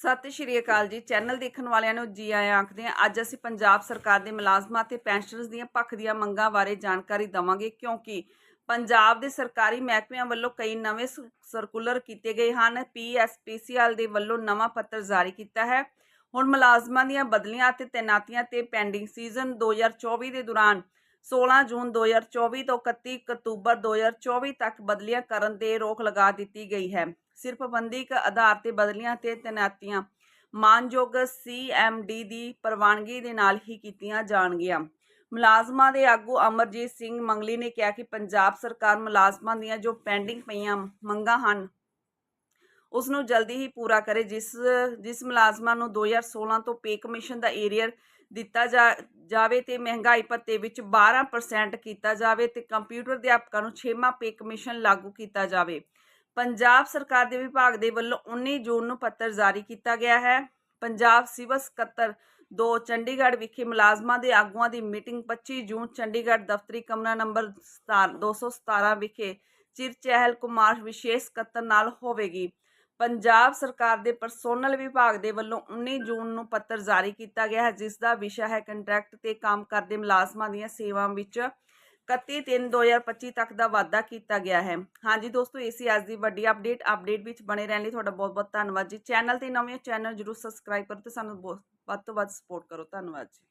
ਸਤਿ ਸ਼੍ਰੀ ਅਕਾਲ ਜੀ। ਚੈਨਲ ਦੇਖਣ ਵਾਲਿਆਂ ਨੂੰ ਜੀ ਆਇਆਂ ਆਖਦੇ ਹਾਂ ਅੱਜ ਅਸੀਂ ਪੰਜਾਬ ਸਰਕਾਰ ਦੇ ਮੁਲਾਜ਼ਮਾਂ ਤੇ ਪੈਨਸ਼ਨਰਜ਼ ਦੀਆਂ ਪੱਖ ਦੀਆਂ ਮੰਗਾਂ ਬਾਰੇ ਜਾਣਕਾਰੀ ਦਵਾਂਗੇ। ਕਿਉਂਕਿ ਪੰਜਾਬ ਦੇ ਸਰਕਾਰੀ ਮਹਿਕਮਿਆਂ ਵੱਲੋਂ ਕਈ ਨਵੇਂ ਸਰਕੂਲਰ ਕੀਤੇ ਗਏ ਹਨ। ਪੀਐਸਪੀਸੀਐਲ ਦੇ ਵੱਲੋਂ ਨਵਾਂ ਪੱਤਰ ਜਾਰੀ ਕੀਤਾ ਹੈ। ਹੁਣ ਮੁਲਾਜ਼ਮਾਂ ਦੀਆਂ ਬਦਲੀਆਂ ਅਤੇ ਤੈਨਾਤੀਆਂ ਤੇ ਪੈਂਡਿੰਗ ਸੀਜ਼ਨ 2024 ਦੇ ਦੌਰਾਨ 16 ਜੂਨ 2024 ਤੋਂ 31 ਅਕਤੂਬਰ 2024 ਤੱਕ ਬਦਲੀਆਂ ਕਰਨ ਤੇ ਰੋਕ ਲਗਾ ਦਿੱਤੀ ਗਈ ਹੈ। ਸਿਰਫ ਬੰਦੀਕ ਆਧਾਰ ਤੇ ਬਦਲੀਆਂ ਤੇ ਤੈਨਾਤੀਆਂ ਮਾਨਯੋਗ ਸੀਐਮਡੀ ਦੀ ਪ੍ਰਵਾਨਗੀ ਦੇ ਨਾਲ ਹੀ ਕੀਤੀਆਂ ਜਾਣਗੀਆਂ। ਮੁਲਾਜ਼ਮਾਂ ਦੇ ਆਗੂ ਅਮਰਜੀਤ ਸਿੰਘ ਮੰਗਲੀ ਨੇ ਕਿਹਾ ਕਿ ਪੰਜਾਬ ਸਰਕਾਰ ਮੁਲਾਜ਼ਮਾਂ ਦੀਆਂ ਜੋ ਪੈਂਡਿੰਗ ਪਈਆਂ ਮੰਗਾਂ ਹਨ ਉਸ ਨੂੰ ਜਲਦੀ ਹੀ ਪੂਰਾ ਕਰੇ, ਜਿਸ ਜਿਸ ਮੁਲਾਜ਼ਮਾਂ ਨੂੰ 2016 ਤੋਂ ਪੇ ਕਮਿਸ਼ਨ ਦਾ ਏਰੀਅਰ ਦਿੱਤਾ ਜਾਵੇ ਤੇ ਮਹਿੰਗਾਈ ਭੱਤੇ ਵਿੱਚ 12% ਕੀਤਾ ਜਾਵੇ ਤੇ ਕੰਪਿਊਟਰ ਅਧਿਆਪਕਾਂ ਨੂੰ 6ਵਾਂ ਪੇ ਕਮਿਸ਼ਨ ਲਾਗੂ ਕੀਤਾ ਜਾਵੇ। ਪੰਜਾਬ ਸਰਕਾਰ ਦੇ ਵਿਭਾਗ ਦੇ ਵੱਲੋਂ 19 ਜੂਨ ਨੂੰ ਪੱਤਰ ਜਾਰੀ ਕੀਤਾ ਗਿਆ ਹੈ। ਪੰਜਾਬ ਸਿਵਲ ਸਕੱਤਰ 2 ਚੰਡੀਗੜ੍ਹ ਵਿਖੇ ਮੁਲਾਜ਼ਮਾਂ ਦੇ ਆਗੂਆਂ ਦੀ ਮੀਟਿੰਗ 25 ਜੂਨ, ਚੰਡੀਗੜ੍ਹ ਦਫ਼ਤਰੀ ਕਮਰਾ ਨੰਬਰ 217 ਵਿਖੇ ਚਿਰ ਚਹਿਲ ਕੁਮਾਰ ਵਿਸ਼ੇਸ਼ ਸਕੱਤਰ ਨਾਲ ਹੋਵੇਗੀ। ਪੰਜਾਬ ਸਰਕਾਰ ਦੇ ਪਰਸੋਨਲ ਵਿਭਾਗ ਦੇ ਵੱਲੋਂ 19 ਜੂਨ ਨੂੰ ਪੱਤਰ ਜਾਰੀ ਕੀਤਾ ਗਿਆ ਹੈ, ਜਿਸ ਦਾ ਵਿਸ਼ਾ ਹੈ ਕੰਟਰੈਕਟ ਤੇ ਕੰਮ ਕਰਦੇ ਮੁਲਾਜ਼ਮਾਂ ਦੀਆਂ ਸੇਵਾਵਾਂ ਵਿੱਚ 31/3/2025 ਤੱਕ ਦਾ ਵਾਅਦਾ ਕੀਤਾ ਗਿਆ ਹੈ। ਹਾਂਜੀ ਦੋਸਤੋ, ਇਹ ਸੀ ਅੱਜ ਦੀ ਵੱਡੀ ਅਪਡੇਟ ਅਪਡੇਟ ਵਿੱਚ ਬਣੇ ਰਹਿਣ ਲਈ ਤੁਹਾਡਾ ਬਹੁਤ ਬਹੁਤ ਧੰਨਵਾਦ ਜੀ। ਚੈਨਲ ਤੇ ਨਵੇਂ ਚੈਨਲ ਜਰੂਰ ਸਬਸਕ੍ਰਾਈਬ ਕਰੋ ਤੇ ਸਾਨੂੰ ਬਹੁਤ, ਵੱਧ ਤੋਂ ਵੱਧ ਸਪੋਰਟ ਕਰੋ। ਧੰਨਵਾਦ ਜੀ।